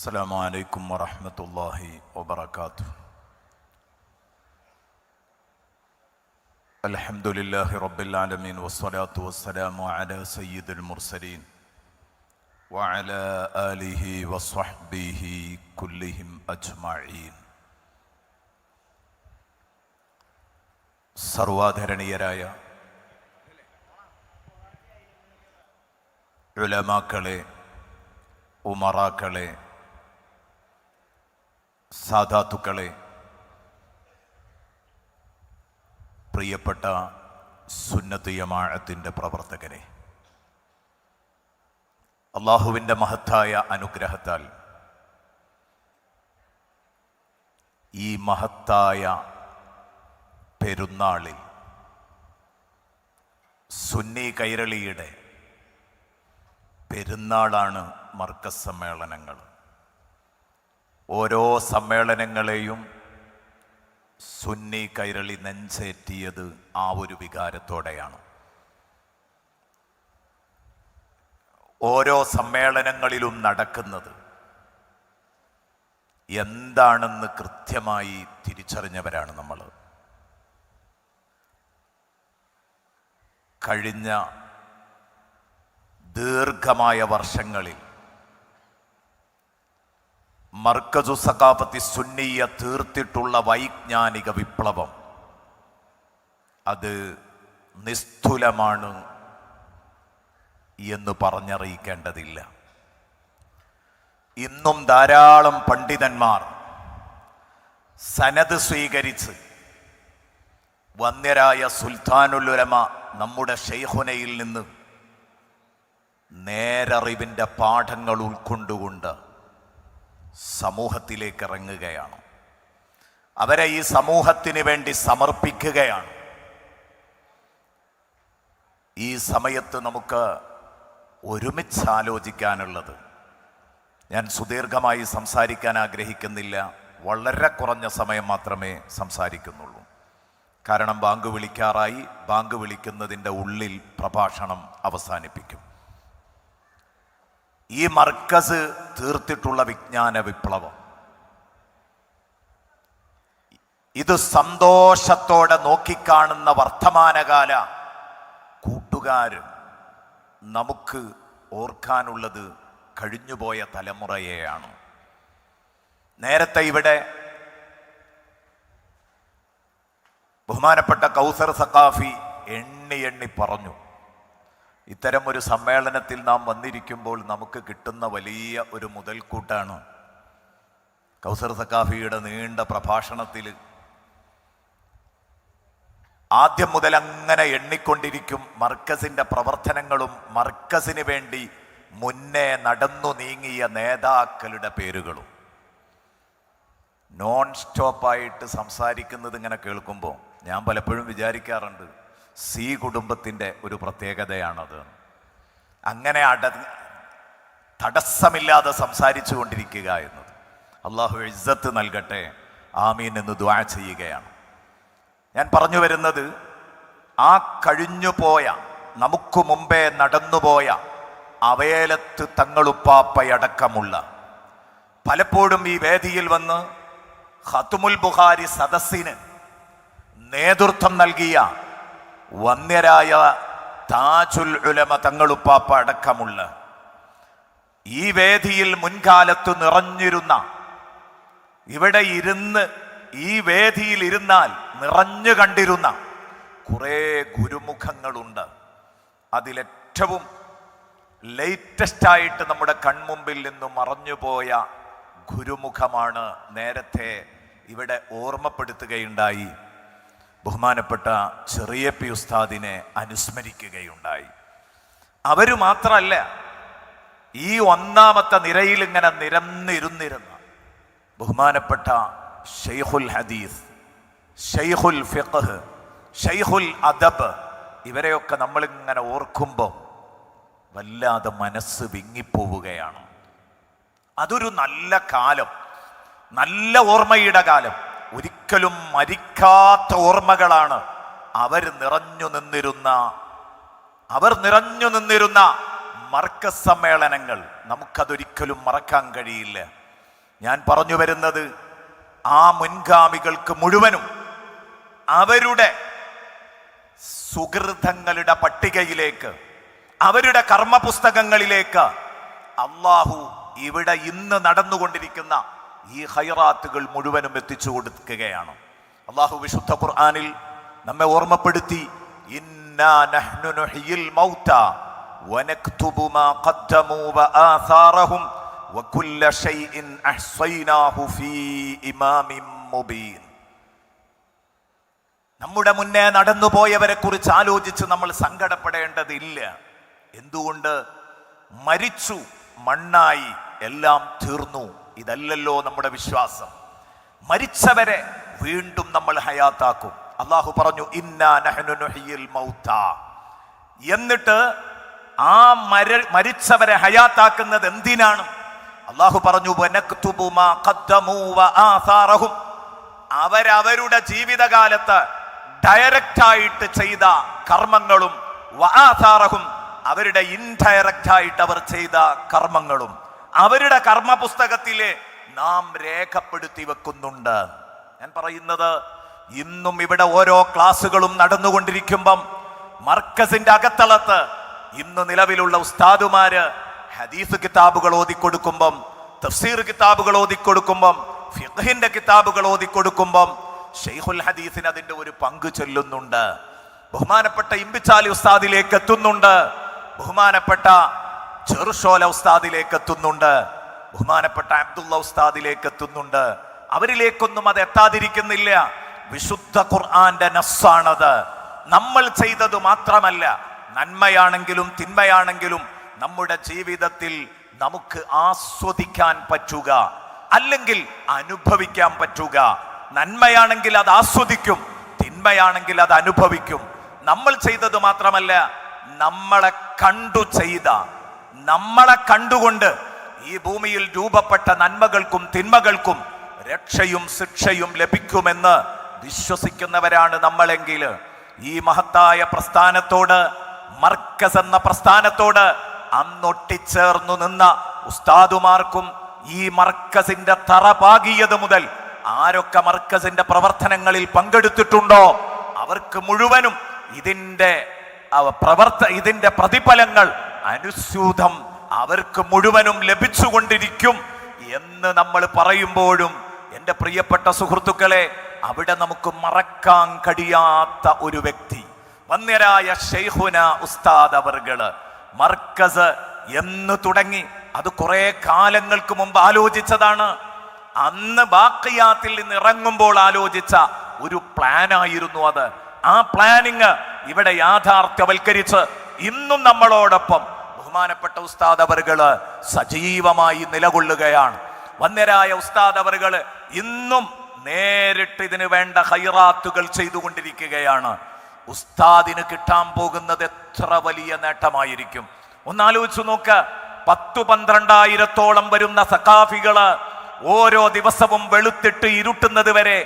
السلام عليكم ورحمة الله وبركاته الحمد لله رب العالمين والصلاة والسلام على سيد المرسلين وعلى آله وصحبه كلهم أجمعين സർവാധരണീയരായ ഉലമാക്കളെ ഉമറാക്കളെ സാധാത്തുക്കളെ പ്രിയപ്പെട്ട സുന്നത്ത് യമാഴത്തിന്റെ പ്രവർത്തകരെ അള്ളാഹുവിന്റെ മഹത്തായ അനുഗ്രഹത്താൽ ഈ മഹത്തായ പെരുന്നാളിൽ സുന്നി കൈരളിയുടെ പെരുന്നാളാണ് മർക്കസ് സമ്മേളനങ്ങൾ. ഓരോ സമ്മേളനങ്ങളെയും സുന്നി കൈരളി നെഞ്ചേറ്റിയത് ആ ഒരു വികാരത്തോടെയാണ്. ഓരോ സമ്മേളനങ്ങളിലും നടക്കുന്നത് എന്താണെന്ന് കൃത്യമായി തിരിച്ചറിഞ്ഞവരാണ് നമ്മൾ കഴിഞ്ഞ ദീർഘമായ വർഷങ്ങളിൽ മർക്കസു സഖാഫത്തി സുന്നിയ തീർത്തിട്ടുള്ള വൈജ്ഞാനിക വിപ്ലവം. അത് നിസ്തുലമാണ് എന്ന് പറഞ്ഞറിയിക്കേണ്ടതില്ല. ഇന്നും ധാരാളം പണ്ഡിതന്മാർ സനത് സ്വീകരിച്ച് വന്യരായ സുൽത്താനുലുലമ നമ്മുടെ ഷെയ്ഹുനയിൽ നിന്ന് നേരറിവിന്റെ പാഠങ്ങൾ ഉൾക്കൊണ്ടുകൊണ്ട് സമൂഹത്തിലേക്ക് ഇറങ്ങുകയാണ് അവരെ ഈ സമൂഹത്തിന് വേണ്ടി സമർപ്പിക്കുകയാണ്. ഈ സമയത്ത് നമുക്ക് ഒരുമിച്ച് ആലോചിക്കാനുള്ളത് ഞാൻ സുദീർഘമായി സംസാരിക്കാൻ ആഗ്രഹിക്കുന്നില്ല വളരെ കുറഞ്ഞ സമയം മാത്രമേ സംസാരിക്കുന്നുള്ളൂ. കാരണം ബാങ്ക് വിളിക്കാറായി ബാങ്ക് വിളിക്കുന്നതിന്റെ ഉള്ളിൽ പ്രഭാഷണം അവസാനിപ്പിക്കും. ഈ മർക്കസ് തീർത്തിട്ടുള്ള വിജ്ഞാന വിപ്ലവം. ഇത് സന്തോഷത്തോടെ നോക്കിക്കാണുന്ന വർത്തമാനകാല കൂട്ടുകാർ നമുക്ക് ഓർക്കാനുള്ളത് കഴിഞ്ഞുപോയ തലമുറയെയാണ്. നേരത്തെ ഇവിടെ ബഹുമാനപ്പെട്ട കൗസർ സക്കാഫി എണ്ണി എണ്ണി പറഞ്ഞു. ഇത്തരം ഒരു സമ്മേളനത്തിൽ നാം വന്നിരിക്കുമ്പോൾ നമുക്ക് കിട്ടുന്ന വലിയ ഒരു മുതൽക്കൂട്ടാണ്. കൗസർ സക്കാഫിയുടെ നീണ്ട പ്രഭാഷണത്തിൽ ആദ്യം മുതൽ അങ്ങനെ എണ്ണിക്കൊണ്ടിരിക്കും മർക്കസിന്റെ പ്രവർത്തനങ്ങളും മർക്കസിന് വേണ്ടി മുന്നേ നടന്നു നീങ്ങിയ നേതാക്കളുടെ പേരുകളും. നോൺ സ്റ്റോപ്പായിട്ട് സംസാരിക്കുന്നത് ഇങ്ങനെ കേൾക്കുമ്പോൾ ഞാൻ പലപ്പോഴും വിചാരിക്കാറുണ്ട് സി കുടുംബത്തിന്റെ ഒരു പ്രത്യേകതയാണത്. അങ്ങനെ അട തടസ്സമില്ലാതെ സംസാരിച്ചു കൊണ്ടിരിക്കുക എന്നത്. അള്ളാഹു ഇജ്ജത്ത് നൽകട്ടെ ആമീൻ എന്ന് ദ്വാ ചെയ്യുകയാണ്. ഞാൻ പറഞ്ഞു വരുന്നത് ആ കഴിഞ്ഞു പോയ നമുക്ക് മുമ്പേ നടന്നുപോയ അവയേലത്ത് തങ്ങളുപ്പാപ്പയടക്കമുള്ള പലപ്പോഴും ഈ വേദിയിൽ വന്ന് ഹത്തുമുൽ ബുഹാരി സദസ്സിന് നേതൃത്വം നൽകിയ വന്യരായ താജുൽ ഉലമ തങ്ങളുപ്പാപ്പ അടക്കമുള്ള ഈ വേദിയിൽ മുൻകാലത്ത് നിറഞ്ഞിരുന്ന ഇവിടെ ഇരുന്ന് ഈ വേദിയിൽ ഇരുന്നാൽ നിറഞ്ഞു കണ്ടിരുന്ന കുറേ ഗുരുമുഖങ്ങളുണ്ട്. അതിലേറ്റവും ലേറ്റസ്റ്റ് ആയിട്ട് നമ്മുടെ കൺമുമ്പിൽ നിന്നും മറഞ്ഞുപോയ ഗുരുമുഖമാണ് നേരത്തെ ഇവിടെ ഓർമ്മപ്പെടുത്തുകയുണ്ടായി. ബഹുമാനപ്പെട്ട ചെറിയ പി ഉസ്താദിനെ അനുസ്മരിക്കുകയുണ്ടായി. അവർ മാത്രമല്ല ഈ ഒന്നാമത്തെ നിരയിൽ ഇങ്ങനെ നിരന്നിരുന്നിരുന്ന. ബഹുമാനപ്പെട്ട ഷെയ്ഖുൽ ഹദീസ് ഷെയ്ഖുൽ ഫിഖ് ഷെയ്ഖുൽ അദബ് ഇവരെയൊക്കെ നമ്മളിങ്ങനെ ഓർക്കുമ്പോൾ വല്ലാതെ മനസ്സ് വിങ്ങിപ്പോവുകയാണ്. അതൊരു നല്ല കാലം നല്ല ഓർമ്മയുടെ കാലം. ഒരിക്കലും മരിക്കാത്ത ഓർമ്മകളാണ്. അവർ നിറഞ്ഞു നിന്നിരുന്ന അവർ നിറഞ്ഞു നിന്നിരുന്ന മർക്ക സമ്മേളനങ്ങൾ. നമുക്കതൊരിക്കലും മറക്കാൻ കഴിയില്ല. ഞാൻ പറഞ്ഞു വരുന്നത് ആ മുൻഗാമികൾക്ക് മുഴുവനും അവരുടെ സുഹൃതങ്ങളുടെ പട്ടികയിലേക്ക് അവരുടെ കർമ്മപുസ്തകങ്ങളിലേക്ക് അള്ളാഹു ഇവിടെ ഇന്ന് നടന്നുകൊണ്ടിരിക്കുന്ന ഈ ഹൈറാത്തുകൾ മുഴുവനും എത്തിച്ചു കൊടുക്കുകയാണ്. അള്ളാഹു വിശുദ്ധ ഖുർആാനിൽ നമ്മെ ഓർമ്മപ്പെടുത്തി നമ്മുടെ മുന്നേ നടന്നുപോയവരെ കുറിച്ച് ആലോചിച്ച് നമ്മൾ സങ്കടപ്പെടേണ്ടതില്ല. എന്തുകൊണ്ട്? മരിച്ചു മണ്ണായി എല്ലാം തീർന്നു. ഇതല്ലല്ലോ നമ്മുടെ വിശ്വാസം. മരിച്ചവരെ വീണ്ടും നമ്മൾ ഹയാത്താക്കും. അള്ളാഹു പറഞ്ഞു മൗത്ത. എന്നിട്ട് ആ മര മരിച്ചവരെ ഹയാത്താക്കുന്നത് എന്തിനാണ്? അള്ളാഹു പറഞ്ഞു അവരവരുടെ ജീവിതകാലത്ത് ഡയറക്റ്റ് ആയിട്ട് ചെയ്ത കർമ്മങ്ങളും അവരുടെ ഇൻഡയറക്റ്റ് ആയിട്ട് അവർ ചെയ്ത കർമ്മങ്ങളും. അവരുടെ കർമ്മ പുസ്തകത്തിലെ നാം രേഖപ്പെടുത്തി വെക്കുന്നുണ്ട്. ഞാൻ പറയുന്നത് ഇന്നും ഇവിടെ ഓരോ ക്ലാസ്സുകളും നടന്നുകൊണ്ടിരിക്കുമ്പം മർക്കസിന്റെ അകത്തളത്ത് ഇന്ന് നിലവിലുള്ള ഉസ്താദുമാര് ഹദീസ് കിതാബുകൾ ഓതിക്കൊടുക്കുമ്പം തഫ്സീർ കിതാബുകൾ ഓതിക്കൊടുക്കുമ്പം ഫിഖഹിന്റെ കിതാബുകൾ ഓതിക്കൊടുക്കുമ്പം ഷെയ്ഖുൽ ഹദീസിന് അതിന്റെ ഒരു പങ്ക് ചൊല്ലുന്നുണ്ട്. ബഹുമാനപ്പെട്ട ഇമ്പിച്ചാലി ഉസ്താദിലേക്ക് എത്തുന്നുണ്ട്. ബഹുമാനപ്പെട്ട ചെറുഷോല ഉസ്താദിലേക്ക് എത്തുന്നുണ്ട്. ബഹുമാനപ്പെട്ട അബ്ദുള്ള ഉസ്താദിലേക്ക് എത്തുന്നുണ്ട്. അവരിലേക്കൊന്നും അത് എത്താതിരിക്കുന്നില്ല. വിശുദ്ധ ഖുർആന്റെ നസ്സാണത് നമ്മൾ ചെയ്തത് മാത്രമല്ല നന്മയാണെങ്കിലും തിന്മയാണെങ്കിലും നമ്മുടെ ജീവിതത്തിൽ നമുക്ക് ആസ്വദിക്കാൻ പറ്റുക അല്ലെങ്കിൽ അനുഭവിക്കാൻ പറ്റുക. നന്മയാണെങ്കിൽ അത് ആസ്വദിക്കും തിന്മയാണെങ്കിൽ അത് അനുഭവിക്കും. നമ്മൾ ചെയ്തത് മാത്രമല്ല നമ്മളെ കണ്ടു ചെയ്ത നമ്മളെ കണ്ടുകൊണ്ട് ഈ ഭൂമിയിൽ രൂപപ്പെട്ട നന്മകൾക്കും തിന്മകൾക്കും രക്ഷയും ശിക്ഷയും ലഭിക്കുമെന്ന് വിശ്വസിക്കുന്നവരാണ് നമ്മളെങ്കിൽ ഈ മഹത്തായ പ്രസ്ഥാനത്തോട് മർക്കസ് എന്ന പ്രസ്ഥാനത്തോട് അന്നൊട്ടിച്ചേർന്നു നിന്ന ഉസ്താദുമാർക്കും ഈ മർക്കസിന്റെ തറ പാകിയത് മുതൽ ആരൊക്കെ മർക്കസിന്റെ പ്രവർത്തനങ്ങളിൽ പങ്കെടുത്തിട്ടുണ്ടോ അവർക്ക് മുഴുവനും ഇതിന്റെ പ്രവർത്ത ഇതിന്റെ പ്രതിഫലങ്ങൾ അനുസ്യൂതം അവർക്ക് മുഴുവനും ലഭിച്ചുകൊണ്ടിരിക്കും എന്ന് നമ്മൾ പറയുമ്പോഴും എന്റെ പ്രിയപ്പെട്ട സുഹൃത്തുക്കളെ അവിടെ നമുക്ക് മറക്കാൻ കഴിയാത്ത ഒരു വ്യക്തി വന്യരായ ഷെയ്ഹുന ഉസ്താദ് അവർകൾ മർക്കസ് എന്ന് തുടങ്ങി അത് കുറെ കാലങ്ങൾക്ക് മുമ്പ് ആലോചിച്ചതാണ്. അന്ന് ബാക്കിയാത്തിൽ നിന്ന് ഇറങ്ങുമ്പോൾ ആലോചിച്ച ഒരു പ്ലാനായിരുന്നു അത്. ആ പ്ലാനിങ് ഇവിടെ യാഥാർത്ഥ്യവൽക്കരിച്ച് ഇന്നും നമ്മളോടൊപ്പം ബഹുമാനപ്പെട്ട ഉസ്താദ് സജീവമായി നിലകൊള്ളുകയാണ്. വന്യരായ ഉസ്താദ് അവറുകൾ ഇന്നും നേരിട്ട് ഇതിന് വേണ്ട ഹൈറാത്തുകൾ ചെയ്തുകൊണ്ടിരിക്കുകയാണ്. ഉസ്താദിന് കിട്ടാൻ പോകുന്നത് എത്ര വലിയ നേട്ടമായിരിക്കും. ഒന്നാലോചിച്ചു നോക്ക് പത്തു പന്ത്രണ്ടായിരത്തോളം വരുന്ന സഖാഫികൾ ഓരോ ദിവസവും വെളുത്തിട്ട് ഇരുട്ടുന്നത് വരെ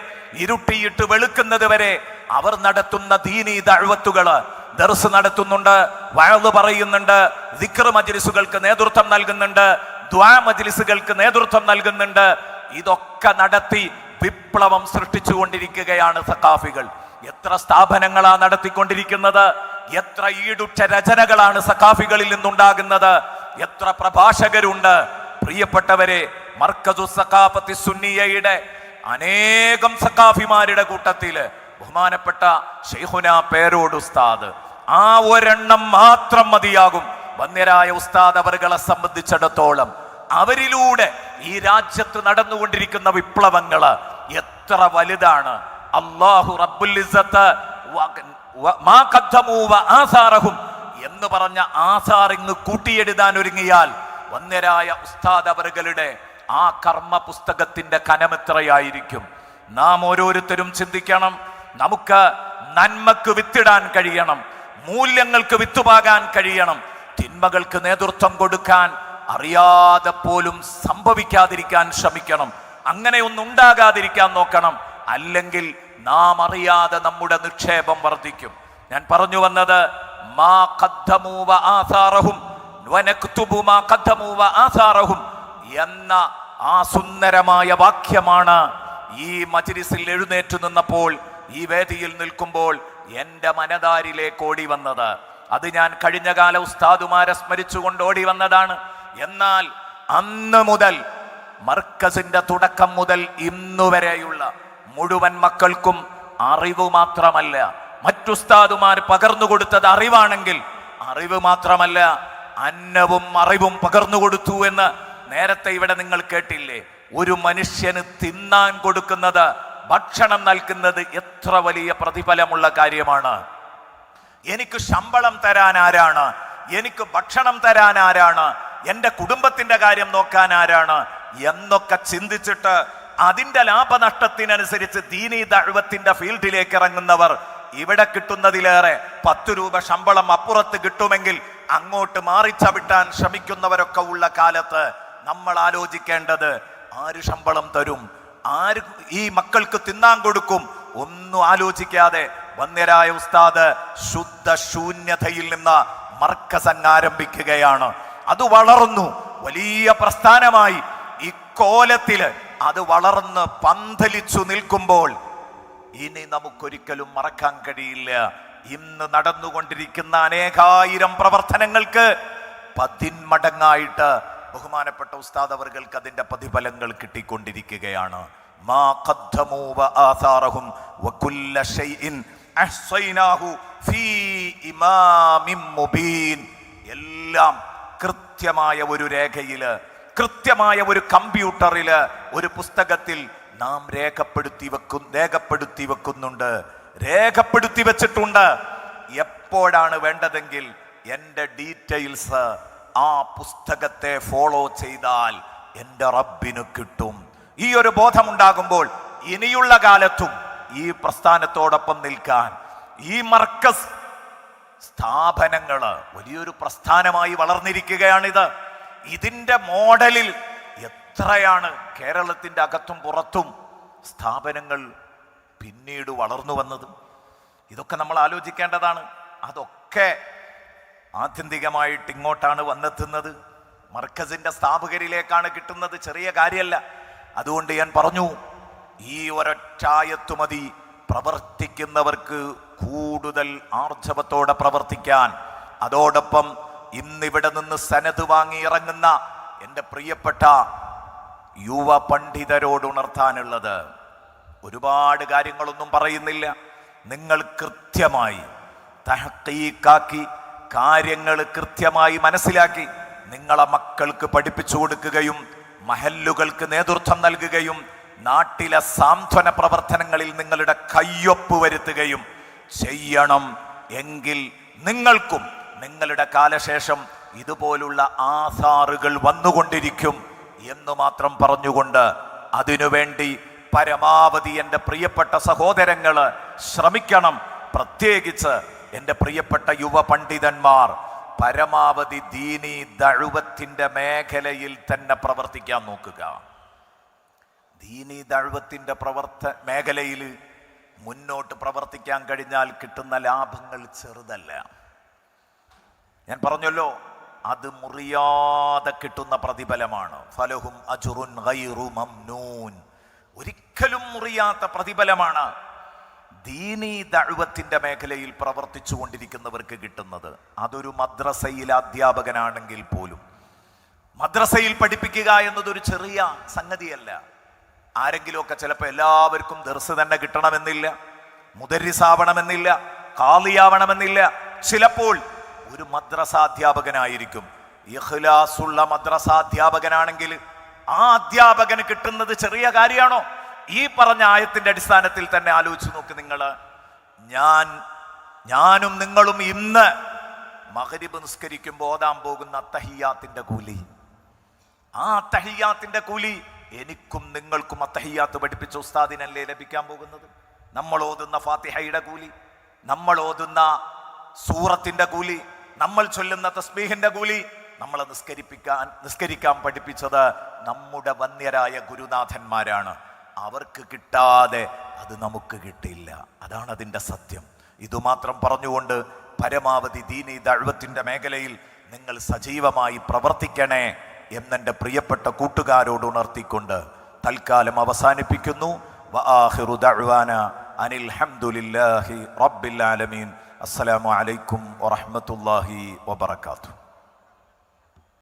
ഇരുട്ടിയിട്ട് വെളുക്കുന്നത് വരെ അവർ നടത്തുന്ന ദീനീ ദഅവത്തുകൾ ദർസ് നടത്തുന്നുണ്ട് വഴവ് പറയുന്നുണ്ട് ദിക്ർ മജ്ലിസുകൾക്ക് നേതൃത്വം നൽകുന്നുണ്ട് ദ്വാ മജ്ലിസുകൾക്ക് നേതൃത്വം നൽകുന്നുണ്ട്. ഇതൊക്കെ നടത്തി വിപ്ലവം സൃഷ്ടിച്ചുകൊണ്ടിരിക്കുകയാണ് സഖാഫികൾ. എത്ര സ്ഥാപനങ്ങളാണ് നടത്തിക്കൊണ്ടിരിക്കുന്നത്? എത്ര ഈടുറ്റ രചനകളാണ് സഖാഫികളിൽ നിന്നുണ്ടാകുന്നത്? എത്ര പ്രഭാഷകരുണ്ട്? പ്രിയപ്പെട്ടവരെ മർക്കസു സഖാഫത്തി സുന്നിയയുടെ അനേകം സഖാഫിമാരുടെ കൂട്ടത്തിൽ ബഹുമാനപ്പെട്ട ഷെയ്ഹുന പേരോട് ഉസ്താദ് ആ ഒരെണ്ണം മാത്രം മതിയാകും. വന്യരായ ഉസ്താദ് അവരുകളെ സംബന്ധിച്ചിടത്തോളം അവരിലൂടെ ഈ രാജ്യത്ത് നടന്നുകൊണ്ടിരിക്കുന്ന വിപ്ലവങ്ങൾ എത്ര വലുതാണ്. അള്ളാഹു റബ്ബുൽ എന്ന് പറഞ്ഞ ആസാർ ഇന്ന് കൂട്ടിയെഴുതാൻ ഒരുങ്ങിയാൽ വന്യരായ ഉസ്താദ് അവറുകളുടെ ആ കർമ്മ പുസ്തകത്തിന്റെ കനമെത്രയായിരിക്കും നാം ഓരോരുത്തരും ചിന്തിക്കണം. നമുക്ക് നന്മക്ക് വിത്തിടാൻ കഴിയണം. മൂല്യങ്ങൾക്ക് വിത്തുപാകാൻ കഴിയണം. തിന്മകൾക്ക് നേതൃത്വം കൊടുക്കാൻ അറിയാതെ പോലും സംഭവിക്കാതിരിക്കാൻ ശ്രമിക്കണം. അങ്ങനെ ഒന്നും ഉണ്ടാകാതിരിക്കാൻ നോക്കണം. അല്ലെങ്കിൽ നാം അറിയാതെ നമ്മുടെ നിക്ഷേപം വർദ്ധിക്കും. ഞാൻ പറഞ്ഞു വന്നത് എന്ന ആ സുന്ദരമായ വാക്യമാണ് ഈ മജ്ലിസിൽ എഴുന്നേറ്റ് നിന്നപ്പോൾ ഈ വേദിയിൽ നിൽക്കുമ്പോൾ എന്റെ മനതാരിലേക്ക് ഓടി വന്നത് അത് ഞാൻ കഴിഞ്ഞ കാല ഉസ്താദുമാരെ സ്മരിച്ചുകൊണ്ട് ഓടി വന്നതാണ് എന്നാൽ അന്ന് മുതൽ മർക്കസിന്റെ തുടക്കം മുതൽ ഇന്നുവരെയുള്ള മുഴുവൻ മക്കൾക്കും അറിവ് മാത്രമല്ല മറ്റുസ്താദുമാർ പകർന്നു കൊടുത്തത് അറിവാണെങ്കിൽ അറിവ് മാത്രമല്ല അന്നവും അറിവും പകർന്നു കൊടുത്തു എന്ന് നേരത്തെ ഇവിടെ നിങ്ങൾ കേട്ടില്ലേ? ഒരു മനുഷ്യന് തിന്നാൻ കൊടുക്കുന്നത് ഭക്ഷണം നൽകുന്നത് എത്ര വലിയ പ്രതിഫലമുള്ള കാര്യമാണ്. എനിക്ക് ശമ്പളം തരാൻ ആരാണ്? എനിക്ക് ഭക്ഷണം തരാൻ ആരാണ്? എന്റെ കുടുംബത്തിന്റെ കാര്യം നോക്കാൻ ആരാണ്? എന്നൊക്കെ ചിന്തിച്ചിട്ട് അതിന്റെ ലാഭനഷ്ടത്തിനനുസരിച്ച് ദീനീ ദഴുവത്തിന്റെ ഫീൽഡിലേക്ക് ഇറങ്ങുന്നവർ ഇവിടെ കിട്ടുന്നതിലേറെ പത്ത് രൂപ ശമ്പളം അപ്പുറത്ത് കിട്ടുമെങ്കിൽ അങ്ങോട്ട് മാറിച്ചവിട്ടാൻ ശ്രമിക്കുന്നവരൊക്കെ ഉള്ള കാലത്ത് നമ്മൾ ആലോചിക്കേണ്ടത് ആര് ശമ്പളം തരും? ആര് ഈ മക്കൾക്ക് തിന്നാൻ കൊടുക്കും? ഒന്നും ആലോചിക്കാതെ വന്യരായ ഉസ്താദ് ശുദ്ധ ശൂന്യതയിൽ നിന്ന് മർക്കസംഗ് ആരംഭിക്കുകയാണ്. അത് വളർന്നു. വലിയ പ്രസ്ഥാനമായി. ഈ ഇക്കോലത്തിൽ അത് വളർന്ന് പന്തലിച്ചു നിൽക്കുമ്പോൾ ഇനി നമുക്കൊരിക്കലും മറക്കാൻ കഴിയില്ല. ഇന്ന് നടന്നുകൊണ്ടിരിക്കുന്ന അനേകായിരം പ്രവർത്തനങ്ങൾക്ക് പതിന്മടങ്ങായിട്ട് ബഹുമാനപ്പെട്ട ഉസ്താദ് അവർക്ക് അതിന്റെ പ്രതിഫലങ്ങൾ കിട്ടിക്കൊണ്ടിരിക്കുകയാണ്. എല്ലാം കൃത്യമായ ഒരു രേഖയിൽ കൃത്യമായ ഒരു കമ്പ്യൂട്ടറിൽ ഒരു പുസ്തകത്തിൽ നാം രേഖപ്പെടുത്തി വെക്കും രേഖപ്പെടുത്തി വെക്കുന്നുണ്ട്. രേഖപ്പെടുത്തി വെച്ചിട്ടുണ്ട്. എപ്പോഴാണ് വേണ്ടതെങ്കിൽ എന്റെ ഡീറ്റെയിൽസ് ആ പുസ്തകത്തെ ഫോളോ ചെയ്താൽ എന്റെ റബ്ബിന് കിട്ടും. ഈ ഒരു ബോധമുണ്ടാകുമ്പോൾ ഇനിയുള്ള കാലത്തും ഈ പ്രസ്ഥാനത്തോടൊപ്പം നിൽക്കാൻ ഈ മർക്കസ് സ്ഥാപനങ്ങൾ വലിയൊരു പ്രസ്ഥാനമായി വളർന്നിരിക്കുകയാണിത്. ഇതിന്റെ മോഡലിൽ എത്രയാണ് കേരളത്തിന്റെ അകത്തും പുറത്തും സ്ഥാപനങ്ങൾ പിന്നീട് വളർന്നു വന്നത്? ഇതൊക്കെ നമ്മൾ ആലോചിക്കേണ്ടതാണ്. അതൊക്കെ ആത്യന്തികമായിട്ട് ഇങ്ങോട്ടാണ് വന്നെത്തുന്നത്. മർക്കസിന്റെ സ്ഥാപകരിലേക്കാണ് കിട്ടുന്നത്. ചെറിയ കാര്യമല്ല അതുകൊണ്ട് ഞാൻ പറഞ്ഞു ഈ ഒരൊറ്റായത്തുമതി പ്രവർത്തിക്കുന്നവർക്ക് കൂടുതൽ ആർജവത്തോടെ പ്രവർത്തിക്കാൻ. അതോടൊപ്പം ഇന്നിവിടെ നിന്ന് സനത് വാങ്ങി ഇറങ്ങുന്ന എന്റെ പ്രിയപ്പെട്ട യുവ പണ്ഡിതരോട് ഉണർത്താനുള്ളത് ഒരുപാട് കാര്യങ്ങളൊന്നും പറയുന്നില്ല. നിങ്ങൾ കൃത്യമായി തഹക്കീക്കാക്കി കാര്യങ്ങൾ കൃത്യമായി മനസ്സിലാക്കി നിങ്ങളെ മക്കൾക്ക് പഠിപ്പിച്ചു കൊടുക്കുകയും മഹല്ലുകൾക്ക് നേതൃത്വം നൽകുകയും നാട്ടിലെ സാന്ത്വന പ്രവർത്തനങ്ങളിൽ നിങ്ങളുടെ കയ്യൊപ്പ് വരുത്തുകയും ചെയ്യണം എങ്കിൽ നിങ്ങൾക്കും നിങ്ങളുടെ കാലശേഷം ഇതുപോലുള്ള ആധാറുകൾ വന്നുകൊണ്ടിരിക്കും എന്ന് മാത്രം പറഞ്ഞുകൊണ്ട് അതിനുവേണ്ടി പരമാവധി എന്റെ പ്രിയപ്പെട്ട സഹോദരങ്ങൾ ശ്രമിക്കണം. പ്രത്യേകിച്ച് എന്റെ പ്രിയപ്പെട്ട യുവ പണ്ഡിതന്മാർ പരമാവധി ദീനി ദഴുവത്തിന്റെ മേഖലയിൽ തന്നെ പ്രവർത്തിക്കാൻ നോക്കുക. ദീനി ദഴുവത്തിന്റെ പ്രവർത്ത മേഖലയിൽ മുന്നോട്ട് പ്രവർത്തിക്കാൻ കഴിഞ്ഞാൽ കിട്ടുന്ന ലാഭങ്ങൾ ചെറുതല്ല. ഞാൻ പറഞ്ഞല്ലോ അത് മുറിയാതെ കിട്ടുന്ന പ്രതിഫലമാണ്. ഫലഹും അജുറുൻ ഒരിക്കലും മുറിയാത്ത പ്രതിഫലമാണ്. ദീനീ ദഴുവത്തിന്റെ മേഖലയിൽ പ്രവർത്തിച്ചു കൊണ്ടിരിക്കുന്നവർക്ക് കിട്ടുന്നത് അതൊരു മദ്രസയിലെ അധ്യാപകനാണെങ്കിൽ പോലും. മദ്രസയിൽ പഠിപ്പിക്കുക എന്നതൊരു ചെറിയ സംഗതിയല്ല. ആരെങ്കിലുമൊക്കെ ചിലപ്പോൾ എല്ലാവർക്കും ദർസ് തന്നെ കിട്ടണമെന്നില്ല മുദരിസാവണമെന്നില്ല കാളിയാവണമെന്നില്ല ചിലപ്പോൾ ഒരു മദ്രസാധ്യാപകനായിരിക്കും. ഇഖ്ലാസുള്ള മദ്രസാധ്യാപകനാണെങ്കിൽ ആ അധ്യാപകന് കിട്ടുന്നത് ചെറിയ കാര്യമാണോ? ഈ പറഞ്ഞ ആയത്തിന്റെ അടിസ്ഥാനത്തിൽ തന്നെ ആലോചിച്ച് നോക്ക് നിങ്ങൾ ഞാൻ ഞാനും നിങ്ങളും ഇന്ന് മകരിബ് നിസ്കരിക്കുമ്പോൾ ഓതാൻ പോകുന്ന അത്തഹിയാത്തിന്റെ കൂലി. ആ അത്തഹിയാത്തിന്റെ കൂലി എനിക്കും നിങ്ങൾക്കും അത്തഹിയാത്ത് പഠിപ്പിച്ച ഉസ്താദിനല്ലേ ലഭിക്കാൻ പോകുന്നത്? നമ്മൾ ഓതുന്ന ഫാത്തിഹയുടെ കൂലി നമ്മൾ ഓതുന്ന സൂറത്തിന്റെ കൂലി നമ്മൾ ചൊല്ലുന്ന തസ്ബീഹിന്റെ കൂലി നമ്മളെ നിസ്കരിപ്പിക്കാൻ നിസ്കരിക്കാൻ പഠിപ്പിച്ചത് നമ്മുടെ വന്യരായ ഗുരുനാഥന്മാരാണ്. അവർക്ക് കിട്ടാതെ അത് നമുക്ക് കിട്ടില്ല അതാണ് അതിന്റെ സത്യം. ഇതുമാത്രം പറഞ്ഞുകൊണ്ട് പരമാവധി ദീനി ദഴുവത്തിന്റെ മേഖലയിൽ നിങ്ങൾ സജീവമായി പ്രവർത്തിക്കണേ എന്നെന്റെ പ്രിയപ്പെട്ട കൂട്ടുകാരോട് ഉണർത്തിക്കൊണ്ട് തൽക്കാലം അവസാനിപ്പിക്കുന്നു. അനിൽ ഹംദുലില്ലാഹി റബ്ബിൽ ആലമീൻ. അസ്സലാമു അലൈക്കും വറഹ്മത്തുള്ളാഹി വബറകാതുഹു.